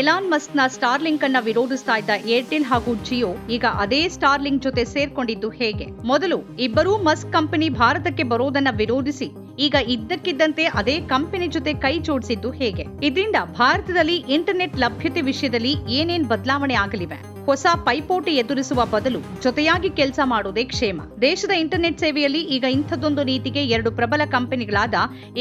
Elon ಮಸ್ಕ್ನ Starlink ಅನ್ನ ವಿರೋಧಿಸ್ತಾ ಇದ್ದ Airtel ಹಾಗೂ ಜಿಯೋ ಈಗ ಅದೇ ಸ್ಟಾರ್ಲಿಂಕ್ ಜೊತೆ ಸೇರ್ಕೊಂಡಿದ್ದು ಹೇಗೆ? ಮೊದಲು ಇಬ್ಬರೂ ಮಸ್ಕ್ ಕಂಪನಿ ಭಾರತಕ್ಕೆ ಬರೋದನ್ನ ವಿರೋಧಿಸಿ, ಈಗ ಇದ್ದಕ್ಕಿದ್ದಂತೆ ಅದೇ ಕಂಪನಿ ಜೊತೆ ಕೈ ಜೋಡಿಸಿದ್ದು ಹೇಗೆ? ಇದರಿಂದ ಭಾರತದಲ್ಲಿ ಇಂಟರ್ನೆಟ್ ಲಭ್ಯತೆ ವಿಷಯದಲ್ಲಿ ಏನೇನ್ ಬದಲಾವಣೆ ಆಗಲಿವೆ? ಹೊಸ ಪೈಪೋಟಿ ಎದುರಿಸುವ ಬದಲು ಜೊತೆಯಾಗಿ ಕೆಲಸ ಮಾಡೋದೇ ಕ್ಷೇಮ. ದೇಶದ ಇಂಟರ್ನೆಟ್ ಸೇವೆಯಲ್ಲಿ ಈಗ ಇಂಥದ್ದೊಂದು ನೀತಿಗೆ ಎರಡು ಪ್ರಬಲ ಕಂಪನಿಗಳಾದ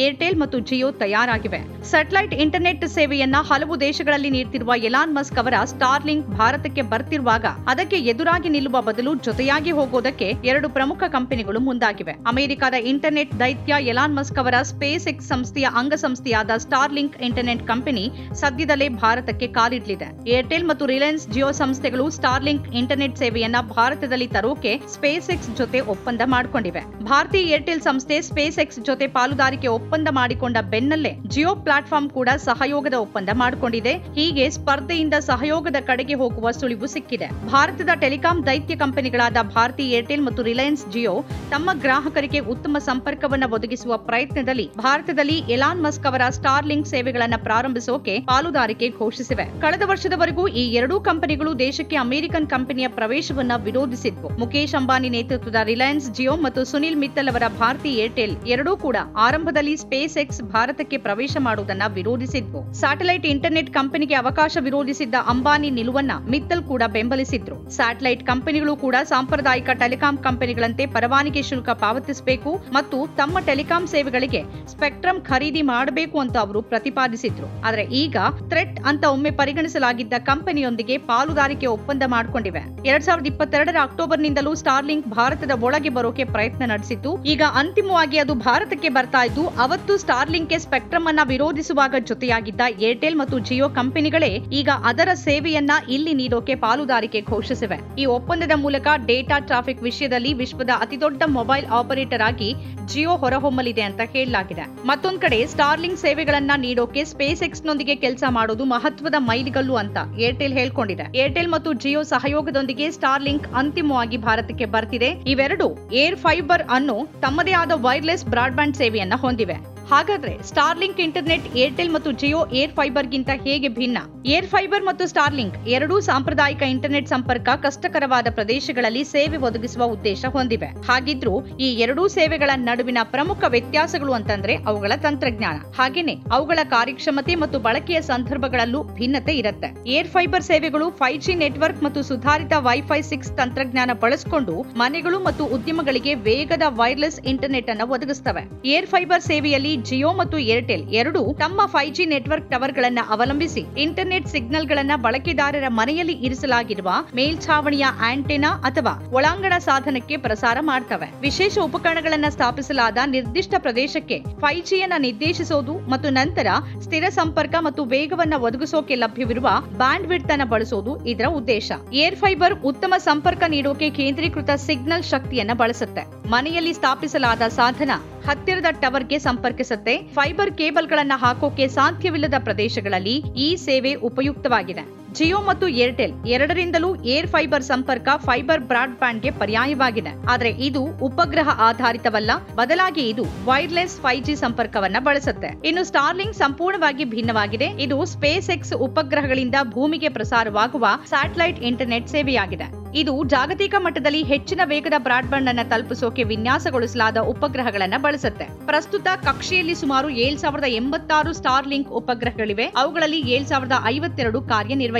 ಏರ್ಟೆಲ್ ಮತ್ತು ಜಿಯೋ ತಯಾರಾಗಿವೆ. ಸ್ಯಾಟಲೈಟ್ ಇಂಟರ್ನೆಟ್ ಸೇವೆಯನ್ನ ಹಲವು ದೇಶಗಳಲ್ಲಿ ನೀಡ್ತಿರುವ ಎಲಾನ್ ಮಸ್ಕ್ ಅವರ ಸ್ಟಾರ್ಲಿಂಕ್ ಭಾರತಕ್ಕೆ ಬರ್ತಿರುವಾಗ ಅದಕ್ಕೆ ಎದುರಾಗಿ ನಿಲ್ಲುವ ಬದಲು ಜೊತೆಯಾಗಿ ಹೋಗೋದಕ್ಕೆ ಎರಡು ಪ್ರಮುಖ ಕಂಪನಿಗಳು ಮುಂದಾಗಿವೆ. ಅಮೆರಿಕದ ಇಂಟರ್ನೆಟ್ ದೈತ್ಯ ಎಲಾನ್ ಮಸ್ಕ್ ಅವರ ಸ್ಪೇಸ್ ಎಕ್ಸ್ ಸಂಸ್ಥೆಯ ಅಂಗಸಂಸ್ಥೆಯಾದ ಸ್ಟಾರ್ಲಿಂಕ್ ಇಂಟರ್ನೆಟ್ ಕಂಪನಿ ಸದ್ಯದಲ್ಲೇ ಭಾರತಕ್ಕೆ ಕಾಲಿಡಲಿದೆ. ಏರ್ಟೆಲ್ ಮತ್ತು ರಿಲಯನ್ಸ್ ಜಿಯೋ ಸಂಸ್ಥೆಗಳು ಸ್ಟಾರ್ಲಿಂಕ್ ಇಂಟರ್ನೆಟ್ ಸೇವೆಯನ್ನ ಭಾರತದಲ್ಲಿ ತರೋಕೆ ಸ್ಪೇಸ್ ಎಕ್ಸ್ ಜೊತೆ ಒಪ್ಪಂದ ಮಾಡಿಕೊಂಡಿವೆ. ಭಾರತೀಯ ಏರ್ಟೆಲ್ ಸಂಸ್ಥೆ ಸ್ಪೇಸ್ ಎಕ್ಸ್ ಜೊತೆ ಪಾಲುದಾರಿಕೆ ಒಪ್ಪಂದ ಮಾಡಿಕೊಂಡ ಬೆನ್ನಲ್ಲೇ ಜಿಯೋ ಪ್ಲಾಟ್ಫಾರ್ಮ್ ಕೂಡ ಸಹಯೋಗದ ಒಪ್ಪಂದ ಮಾಡಿಕೊಂಡಿದೆ. ಹೀಗೆ ಸ್ಪರ್ಧೆಯಿಂದ ಸಹಯೋಗದ ಕಡೆಗೆ ಹೋಗುವ ಸುಳಿವು ಸಿಕ್ಕಿದೆ. ಭಾರತದ ಟೆಲಿಕಾಂ ದೈತ್ಯ ಕಂಪನಿಗಳಾದ ಭಾರತೀಯ ಏರ್ಟೆಲ್ ಮತ್ತು ರಿಲಯನ್ಸ್ ಜಿಯೋ ತಮ್ಮ ಗ್ರಾಹಕರಿಗೆ ಉತ್ತಮ ಸಂಪರ್ಕವನ್ನ ಒದಗಿಸುವ ಪ್ರಯತ್ನದಲ್ಲಿ ಭಾರತದಲ್ಲಿ ಎಲಾನ್ ಮಸ್ಕ್ ಅವರ ಸ್ಟಾರ್ಲಿಂಕ್ ಸೇವೆಗಳನ್ನ ಪ್ರಾರಂಭಿಸೋಕೆ ಪಾಲುದಾರಿಕೆ ಘೋಷಿಸಿವೆ. ಕಳೆದ ವರ್ಷದವರೆಗೂ ಈ ಎರಡೂ ಕಂಪನಿಗಳು ದೇಶಕ್ಕೆ ಅಮೆರಿಕನ್ ಕಂಪನಿಯ ಪ್ರವೇಶವನ್ನ ವಿರೋಧಿಸಿದ್ವು ಮುಖೇಶ್ ಅಂಬಾನಿ ನೇತೃತ್ವದ ರಿಲಯನ್ಸ್ ಜಿಯೋ ಮತ್ತು ಸುನಿಲ್ ಮಿತ್ತಲ್ ಅವರ ಭಾರತಿ ಏರ್ಟೆಲ್ ಎರಡೂ ಕೂಡ ಆರಂಭದಲ್ಲಿ ಸ್ಪೇಸ್ ಎಕ್ಸ್ ಭಾರತಕ್ಕೆ ಪ್ರವೇಶ ಮಾಡುವುದನ್ನ ವಿರೋಧಿಸಿದ್ವು ಸ್ಯಾಟಲೈಟ್ ಇಂಟರ್ನೆಟ್ ಕಂಪನಿಗೆ ಅವಕಾಶ ವಿರೋಧಿಸಿದ್ದ ಅಂಬಾನಿ ನಿಲುವನ್ನ ಮಿತ್ತಲ್ ಕೂಡ ಬೆಂಬಲಿಸಿದ್ರು. ಸ್ಯಾಟಲೈಟ್ ಕಂಪನಿಗಳು ಕೂಡ ಸಾಂಪ್ರದಾಯಿಕ ಟೆಲಿಕಾಂ ಕಂಪನಿಗಳಂತೆ ಪರವಾನಗಿ ಶುಲ್ಕ ಪಾವತಿಸಬೇಕು ಮತ್ತು ತಮ್ಮ ಟೆಲಿಕಾಂ ಸೇವೆಗಳಿಗೆ ಸ್ಪೆಕ್ಟ್ರಮ್ ಖರೀದಿ ಮಾಡಬೇಕು ಅಂತ ಅವರು ಪ್ರತಿಪಾದಿಸಿದ್ರು. ಆದರೆ ಈಗ ಥ್ರೆಟ್ ಅಂತ ಒಮ್ಮೆ ಪರಿಗಣಿಸಲಾಗಿದ್ದ ಕಂಪನಿಯೊಂದಿಗೆ ಪಾಲುದಾರಿಕೆ ಒಪ್ಪಂದ ಮಾಡಿಕೊಂಡಿವೆ. ಎರಡ್ ಸಾವಿರದ ಇಪ್ಪತ್ತೆರಡರ ಅಕ್ಟೋಬರ್ನಿಂದಲೂ ಸ್ಟಾರ್ಲಿಂಕ್ ಭಾರತದ ಒಳಗೆ ಬರೋಕೆ ಪ್ರಯತ್ನ ನಡೆಸಿತ್ತು. ಈಗ ಅಂತಿಮವಾಗಿ ಅದು ಭಾರತಕ್ಕೆ ಬರ್ತಾ ಇದ್ದು, ಅವತ್ತು ಸ್ಟಾರ್ಲಿಂಕ್ಗೆ ಸ್ಪೆಕ್ಟ್ರಮ್ ಅನ್ನ ವಿರೋಧಿಸುವಾಗ ಜೊತೆಯಾಗಿದ್ದ ಏರ್ಟೆಲ್ ಮತ್ತು ಜಿಯೋ ಕಂಪನಿಗಳೇ ಈಗ ಅದರ ಸೇವೆಯನ್ನ ಇಲ್ಲಿ ನೀಡೋಕೆ ಪಾಲುದಾರಿಕೆ ಘೋಷಿಸಿವೆ. ಈ ಒಪ್ಪಂದದ ಮೂಲಕ ಡೇಟಾ ಟ್ರಾಫಿಕ್ ವಿಷಯದಲ್ಲಿ ವಿಶ್ವದ ಅತಿದೊಡ್ಡ ಮೊಬೈಲ್ ಆಪರೇಟರ್ ಆಗಿ ಜಿಯೋ ಹೊರಹೊಮ್ಮಲಿದೆ ಅಂತ ಹೇಳಲಾಗಿದೆ. ಮತ್ತೊಂದ್ ಕಡೆ ಸ್ಟಾರ್ಲಿಂಕ್ ಸೇವೆಗಳನ್ನ ನೀಡೋಕೆ ಸ್ಪೇಸ್ ಎಕ್ಸ್ ನೊಂದಿಗೆ ಕೆಲಸ ಮಾಡೋದು ಮಹತ್ವದ ಮೈಲಿಗಲ್ಲು ಅಂತ ಏರ್ಟೆಲ್ ಹೇಳ್ಕೊಂಡಿದೆ. ಏರ್ಟೆಲ್ ಮತ್ತು ಜಿಯೋ ಸಹಯೋಗದೊಂದಿಗೆ ಸ್ಟಾರ್ಲಿಂಕ್ ಅಂತಿಮವಾಗಿ ಭಾರತಕ್ಕೆ ಬರ್ತಿದೆ. ಇವೆರಡು ಏರ್ ಫೈಬರ್ ಅನ್ನು ತಮ್ಮದೇ ಆದ ವೈರ್ಲೆಸ್ ಬ್ರಾಡ್ಬ್ಯಾಂಡ್ ಸೇವೆಯನ್ನ ಹೊಂದಿವೆ. ಹಾಗಾದ್ರೆ ಸ್ಟಾರ್ಲಿಂಕ್ ಇಂಟರ್ನೆಟ್ ಏರ್ಟೆಲ್ ಮತ್ತು ಜಿಯೋ ಏರ್ ಫೈಬರ್ಗಿಂತ ಹೇಗೆ ಭಿನ್ನ? ಏರ್ ಫೈಬರ್ ಮತ್ತು ಸ್ಟಾರ್ಲಿಂಕ್ ಎರಡೂ ಸಾಂಪ್ರದಾಯಿಕ ಇಂಟರ್ನೆಟ್ ಸಂಪರ್ಕ ಕಷ್ಟಕರವಾದ ಪ್ರದೇಶಗಳಲ್ಲಿ ಸೇವೆ ಒದಗಿಸುವ ಉದ್ದೇಶ ಹೊಂದಿವೆ. ಹಾಗಿದ್ರೂ ಈ ಎರಡೂ ಸೇವೆಗಳ ನಡುವಿನ ಪ್ರಮುಖ ವ್ಯತ್ಯಾಸಗಳು ಅಂತಂದ್ರೆ ಅವುಗಳ ತಂತ್ರಜ್ಞಾನ. ಹಾಗೇನೆ ಅವುಗಳ ಕಾರ್ಯಕ್ಷಮತೆ ಮತ್ತು ಬಳಕೆಯ ಸಂದರ್ಭಗಳಲ್ಲೂ ಭಿನ್ನತೆ ಇರುತ್ತೆ. ಏರ್ ಫೈಬರ್ ಸೇವೆಗಳು ಫೈವ್ ಜಿ ನೆಟ್ವರ್ಕ್ ಮತ್ತು ಸುಧಾರಿತ ವೈಫೈ ಸಿಕ್ಸ್ ತಂತ್ರಜ್ಞಾನ ಬಳಸಿಕೊಂಡು ಮನೆಗಳು ಮತ್ತು ಉದ್ಯಮಗಳಿಗೆ ವೇಗದ ವೈರ್ಲೆಸ್ ಇಂಟರ್ನೆಟ್ ಅನ್ನು ಒದಗಿಸ್ತವೆ. ಏರ್ ಫೈಬರ್ ಸೇವೆಯಲ್ಲಿ ಜಿಯೋ ಮತ್ತು ಏರ್ಟೆಲ್ ಎರಡೂ ತಮ್ಮ ಫೈವ್ ಜಿ ನೆಟ್ವರ್ಕ್ ಟವರ್ಗಳನ್ನು ಅವಲಂಬಿಸಿ ಇಂಟರ್ನೆಟ್ ಸಿಗ್ನಲ್ಗಳನ್ನು ಬಳಕೆದಾರರ ಮನೆಯಲ್ಲಿ ಇರಿಸಲಾಗಿರುವ ಮೇಲ್ಛಾವಣಿಯ ಆಂಟೆನಾ ಅಥವಾ ಒಳಾಂಗಣ ಸಾಧನಕ್ಕೆ ಪ್ರಸಾರ ಮಾಡ್ತವೆ. ವಿಶೇಷ ಉಪಕರಣಗಳನ್ನು ಸ್ಥಾಪಿಸಲಾದ ನಿರ್ದಿಷ್ಟ ಪ್ರದೇಶಕ್ಕೆ ಫೈವ್ ಜಿಯನ್ನು ನಿರ್ದೇಶಿಸೋದು ಮತ್ತು ನಂತರ ಸ್ಥಿರ ಸಂಪರ್ಕ ಮತ್ತು ವೇಗವನ್ನು ಒದಗಿಸೋಕೆ ಲಭ್ಯವಿರುವ ಬ್ಯಾಂಡ್ ವಿಡ್ತ್ ಅನ್ನ ಬಳಸೋದು ಇದರ ಉದ್ದೇಶ. ಏರ್ ಫೈಬರ್ ಉತ್ತಮ ಸಂಪರ್ಕ ನೀಡೋಕೆ ಕೇಂದ್ರೀಕೃತ ಸಿಗ್ನಲ್ ಶಕ್ತಿಯನ್ನು ಬಳಸುತ್ತೆ. ಮನೆಯಲ್ಲಿ ಸ್ಥಾಪಿಸಲಾದ ಸಾಧನ ಹತ್ತಿರದ ಟವರ್ಗೆ ಸಂಪರ್ಕಿಸುತ್ತೆ. ಫೈಬರ್ ಕೇಬಲ್ಗಳನ್ನು ಹಾಕೋಕೆ ಸಾಧ್ಯವಿಲ್ಲದ ಪ್ರದೇಶಗಳಲ್ಲಿ ಈ ಸೇವೆ ಉಪಯುಕ್ತವಾಗಿದೆ. ಜಿಯೋ ಮತ್ತು ಏರ್ಟೆಲ್ ಎರಡರಿಂದಲೂ ಏರ್ ಫೈಬರ್ ಸಂಪರ್ಕ ಫೈಬರ್ ಬ್ರಾಡ್ ಬ್ಯಾಂಡ್ಗೆ ಪರ್ಯಾಯವಾಗಿದೆ. ಆದರೆ ಇದು ಉಪಗ್ರಹ ಆಧಾರಿತವಲ್ಲ, ಬದಲಾಗಿ ಇದು ವೈರ್ಲೆಸ್ ಫೈವ್ ಜಿ ಸಂಪರ್ಕವನ್ನ ಬಳಸುತ್ತೆ. ಇನ್ನು ಸ್ಟಾರ್ಲಿಂಗ್ ಸಂಪೂರ್ಣವಾಗಿ ಭಿನ್ನವಾಗಿದೆ. ಇದು ಸ್ಪೇಸ್ ಎಕ್ಸ್ ಉಪಗ್ರಹಗಳಿಂದ ಭೂಮಿಗೆ ಪ್ರಸಾರವಾಗುವ ಸ್ಯಾಟಲೈಟ್ ಇಂಟರ್ನೆಟ್ ಸೇವೆಯಾಗಿದೆ. ಇದು ಜಾಗತಿಕ ಮಟ್ಟದಲ್ಲಿ ಹೆಚ್ಚಿನ ವೇಗದ ಬ್ರಾಡ್ಬ್ಯಾಂಡ್ ಅನ್ನು ತಲುಪಿಸೋಕೆ ವಿನ್ಯಾಸಗೊಳಿಸಲಾದ ಉಪಗ್ರಹಗಳನ್ನು ಬಳಸುತ್ತೆ. ಪ್ರಸ್ತುತ ಕಕ್ಷೆಯಲ್ಲಿ ಸುಮಾರು ಏಳ್ ಸಾವಿರದ ಎಂಬತ್ತಾರು ಸ್ಟಾರ್ ಲಿಂಕ್ ಉಪಗ್ರಹಗಳಿವೆ. ಅವುಗಳಲ್ಲಿ ಏಳ್ ಸಾವಿರದ ಐವತ್ತೆರಡು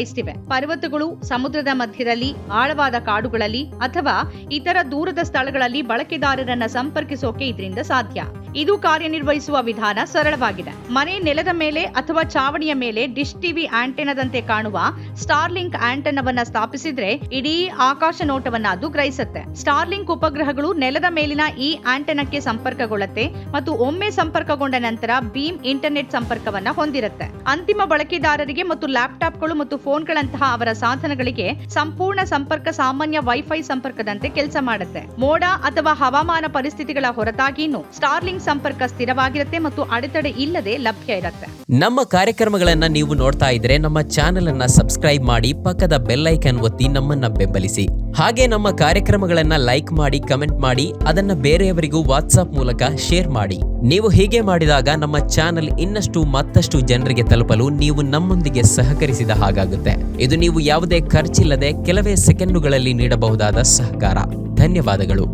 ಕಾರ್ಯನಿರ್ವಹಿಸುತ್ತಿವೆ ಪರ್ವತಗಳು ಸಮುದ್ರದ ಮಧ್ಯದಲ್ಲಿ ಆಳವಾದ ಕಾಡುಗಳಲ್ಲಿ ಅಥವಾ ಇತರ ದೂರದ ಸ್ಥಳಗಳಲ್ಲಿ ಬಳಕೆದಾರರನ್ನ ಸಂಪರ್ಕಿಸೋಕೆ ಇದರಿಂದ ಸಾಧ್ಯ. ಇದು ಕಾರ್ಯನಿರ್ವಹಿಸುವ ವಿಧಾನ ಸರಳವಾಗಿದೆ. ಮನೆ ನೆಲದ ಮೇಲೆ ಅಥವಾ ಚಾವಣಿಯ ಮೇಲೆ ಡಿಶ್ ಟಿವಿ ಆಂಟೆನದಂತೆ ಕಾಣುವ ಸ್ಟಾರ್ಲಿಂಕ್ ಆಂಟೆನವನ್ನ ಸ್ಥಾಪಿಸಿದ್ರೆ ಇಡೀ ಆಕಾಶ ನೋಟವನ್ನ ಅದು ಗ್ರಹಿಸುತ್ತೆ. ಸ್ಟಾರ್ಲಿಂಕ್ ಉಪಗ್ರಹಗಳು ನೆಲದ ಮೇಲಿನ ಈ ಆಂಟೆನಕ್ಕೆ ಸಂಪರ್ಕಗೊಳ್ಳುತ್ತೆ ಮತ್ತು ಒಮ್ಮೆ ಸಂಪರ್ಕಗೊಂಡ ನಂತರ ಬೀಮ್ ಇಂಟರ್ನೆಟ್ ಸಂಪರ್ಕವನ್ನ ಹೊಂದಿರುತ್ತೆ. ಅಂತಿಮ ಬಳಕೆದಾರರಿಗೆ ಮತ್ತು ಲ್ಯಾಪ್ಟಾಪ್ಗಳು ಮತ್ತು ಫೋನ್ಗಳಂತಹ ಅವರ ಸಾಧನಗಳಿಗೆ ಸಂಪೂರ್ಣ ಸಂಪರ್ಕ ಸಾಮಾನ್ಯ ವೈಫೈ ಸಂಪರ್ಕದಂತೆ ಕೆಲಸ ಮಾಡುತ್ತೆ. ಮೋಡ ಅಥವಾ ಹವಾಮಾನ ಪರಿಸ್ಥಿತಿಗಳ ಹೊರತಾಗಿಯೂ ಸ್ಟಾರ್ಲಿಂಕ್ ಸಂಪರ್ಕ ಸ್ಥಿರವಾಗಿರುತ್ತೆ ಮತ್ತು ಅಡೆತಡೆ ಇಲ್ಲದೆ ಲಭ್ಯ ಇರುತ್ತೆ. ನಮ್ಮ ಕಾರ್ಯಕ್ರಮಗಳನ್ನ ನೀವು ನೋಡ್ತಾ ಇದ್ರೆ ನಮ್ಮ ಚಾನೆಲ್ ಅನ್ನ ಸಬ್ಸ್ಕ್ರೈಬ್ ಮಾಡಿ ಪಕ್ಕದ ಬೆಲ್ ಐಕನ್ ಒತ್ತಿ ನಮ್ಮನ್ನ ಬೆಂಬಲಿಸಿ. ಹಾಗೆ ನಮ್ಮ ಕಾರ್ಯಕ್ರಮಗಳನ್ನ ಲೈಕ್ ಮಾಡಿ, ಕಮೆಂಟ್ ಮಾಡಿ, ಅದನ್ನ ಬೇರೆಯವರಿಗೂ ವಾಟ್ಸ್ಆಪ್ ಮೂಲಕ ಶೇರ್ ಮಾಡಿ. ನೀವು ಹೀಗೆ ಮಾಡಿದಾಗ ನಮ್ಮ ಚಾನೆಲ್ ಇನ್ನಷ್ಟು ಮತ್ತಷ್ಟು ಜನರಿಗೆ ತಲುಪಲು ನೀವು ನಮ್ಮೊಂದಿಗೆ ಸಹಕರಿಸಿದ ಹಾಗಾಗುತ್ತೆ. ಇದು ನೀವು ಯಾವುದೇ ಖರ್ಚಿಲ್ಲದೆ ಕೆಲವೇ ಸೆಕೆಂಡುಗಳಲ್ಲಿ ನೀಡಬಹುದಾದ ಸಹಕಾರ. ಧನ್ಯವಾದಗಳು.